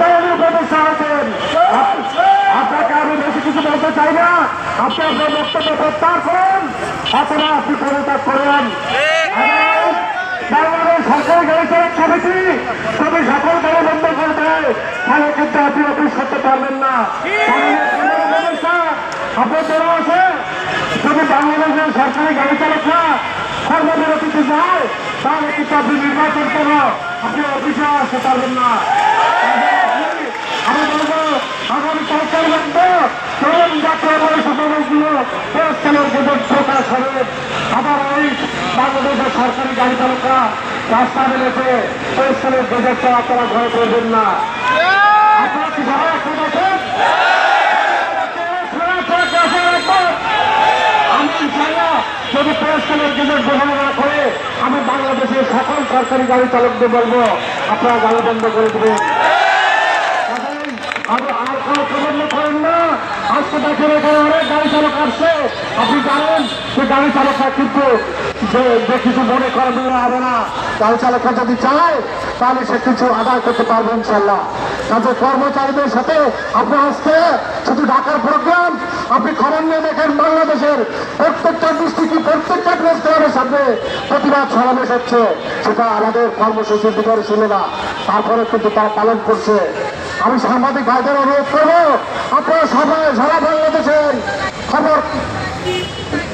দলীয় উপদেষ্টা আছেন আপনাকে আমি বেশি কিছু বলতে চাই না। আপনি আপনার বক্তব্য প্রত্যাহার করুন, অথবা করুন। বাংলাদেশ সরকারি গাড়ি কমিটি। তবে সকল গাড়ি আপনি অফিস করতে পারবেন না। আপনার যারা আছে। যদি বাংলাদেশের সরকারি গাড়ি চালকরা কর্মবিরতিতে যায়, তাহলে কিন্তু আপনি নির্বাচন করো। আপনি অফিসে আসতে পারবেন না। আমি বাংলাদেশের সরকারি গাড়ি রাস্তা ঘরে যদি প্রস্থানের গেজেট গ্রহণ না করে আমি বাংলাদেশের সকল সরকারি গাড়ি চালকদের বলব, আপনারা গাড়ি বন্ধ করে দেবেন। আর করেন না? অনেক গাড়ি চালক আসছে। আপনি সে গাড়ি না। গাড়ি চালকরা যদি চায়, তাহলে সে কিছু আদায় করতে পারবে ইনশাল্লাহ কর্মচারীদের সাথে আপনি আজকে শুধু ঢাকার প্রোগ্রাম আপনি খবর নিয়ে দেখেন বাংলাদেশের প্রত্যেকটা ডিস্ট্রিক্ট প্রত্যেকটা প্রেস সামনে প্রতিবাদ সেটা আমাদের কর্মসূচির ভিতরে ছিল না। তারপরে কিন্তু তারা পালন করছে। আমি সাংবাদিক ভাইদের অনুরোধ করব, আপনারা সবাই সারা বাংলাদেশের খবর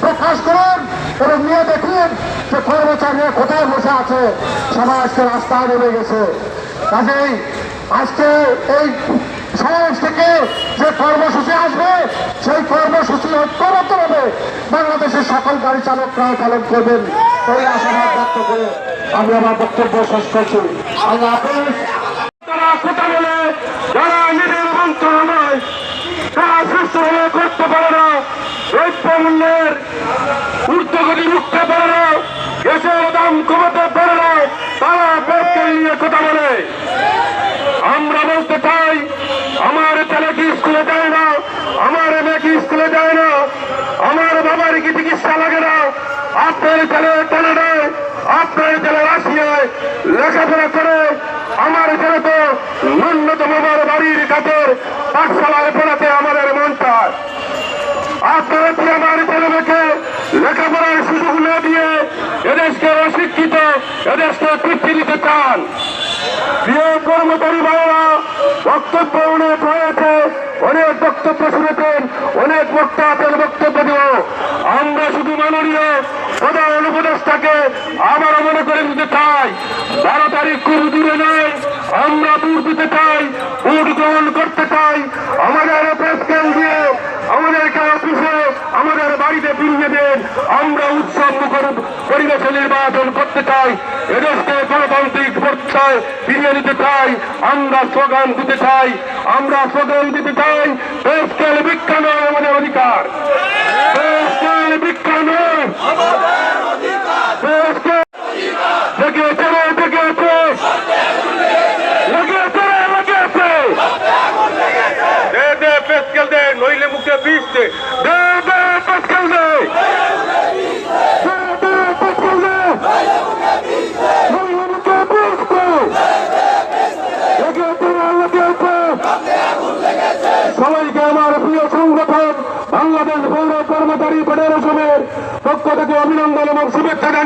প্রকাশ করুন এবং নিয়ে দেখুন যে কর্মচারীরা কোথায় বসে আছে। সবাই আজকে রাস্তায় নেমে গেছে। কাজেই আজকে এই সমাবেশ থেকে যে কর্মসূচি আসবে, সেই কর্মসূচি ঐক্যবদ্ধভাবে বাংলাদেশের সকল গাড়ি চালকরা পালন করবেন। এই আশাবাদ ব্যক্ত করে আমি আমার বক্তব্য শেষ করছি। আল্লাহ হাফেজ তারা কথা বলে যারা নিজের মন্ত্রণালয় তারা করতে পারে না। দ্রব্য মূল্যের ঊর্ধ্বগতি রুখতে পারে না। গ্যাসের দাম কমাতে পারে না। তারা ব্যাগকে নিয়ে কথা বলে। আমরা বলতে চাই, আমার ছেলে কি স্কুলে যায় না? আমার মেয়ে কি স্কুলে যায় না? আমার বাবার কি চিকিৎসা লাগে না? আপনার ছেলে কানাডায় আপনার ছেলে রাশিয়ায় লেখাপড়া করে। আমার ছেলে তো ন্যূনতম আমার বাড়ির কাছের পাঠশালায় পড়াতে আমাদের মন চায় আপনারা কি আমার ছেলে মেয়েকে লেখাপড়ার সুযোগ না দিয়ে এদেশকে অশিক্ষিত এদেশকে তৃপ্তি দিতে চান প্রিয় কর্মচারী ভাইরা বক্তব্য অনেক হয়েছে, অনেক বক্তব্য শুনেছেন, অনেক বক্তা আছেন বক্তব্য দিব। আমরা শুধু মাননীয় প্রধান উপদেষ্টাকে আবারও মনে করে দিতে চাই, বারো তারিখ খুব দূরে নয়, আমরা ভোট দিতে চাই, ভোট গ্রহণ করতে চাই। আমাদের প্রেস ক্যাম্প দিয়ে আমাদেরকে অফিসে, আমাদের বাড়িতে ফিরিয়ে দেন। আমরা উৎসব পরিবেশে নির্বাচন করতে চাই। এদেশকে বিষয় ফিরিয়ে দিতে চাই, আমরা স্লোগান দিতে চাই, আমরা স্লোগান দিতে চাই দেশকাল ভিক্ষা আমাদের অধিকার? দেশকাল ভিক্ষা নইলে মুখে বিষ দে। সবাইকে আমার প্রিয় সংগঠন বাংলাদেশ গৌরব কর্মচারী ফেডারেশনের পক্ষ থেকে অভিনন্দন এবং শুভেচ্ছা জানিয়ে